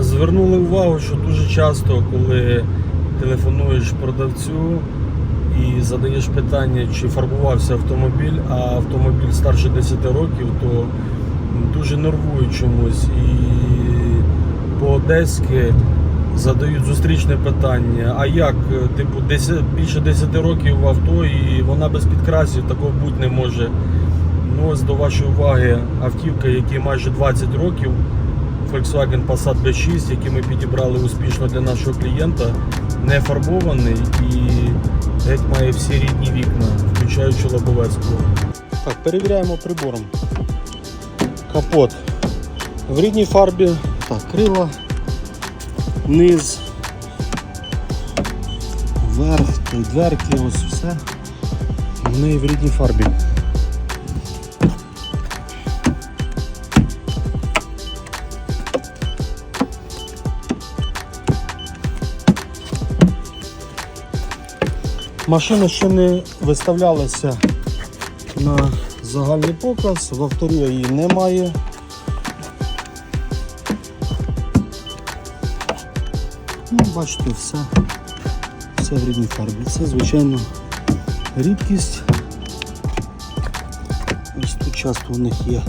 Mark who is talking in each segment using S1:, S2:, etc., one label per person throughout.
S1: Звернули увагу, що дуже часто, коли телефонуєш продавцю і задаєш питання, чи фарбувався автомобіль, а автомобіль старше 10 років, то дуже нервують чомусь. І по-одеськи задають зустрічне питання: а як, типу, 10, більше 10 років в авто і вона без підкрасів, такого бути не може. Ну, ось до вашої уваги автівка, якій майже 20 років, Volkswagen Passat B6, який ми підібрали успішно для нашого клієнта, не фарбований і геть має всі рідні вікна, включаючи лобове скло. Так, перевіряємо прибором. Капот в рідній фарбі, так, крила, низ, верх, дверки, ось все. В неї в рідній фарбі. Машина ще не виставлялася на загальний показ, в авторія її немає. Ну, бачите, все, все в рідній фарбі. Це, звичайно, рідкість. Ось тут часто у них є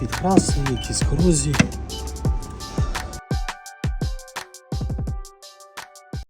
S1: підкраси, якісь корозії.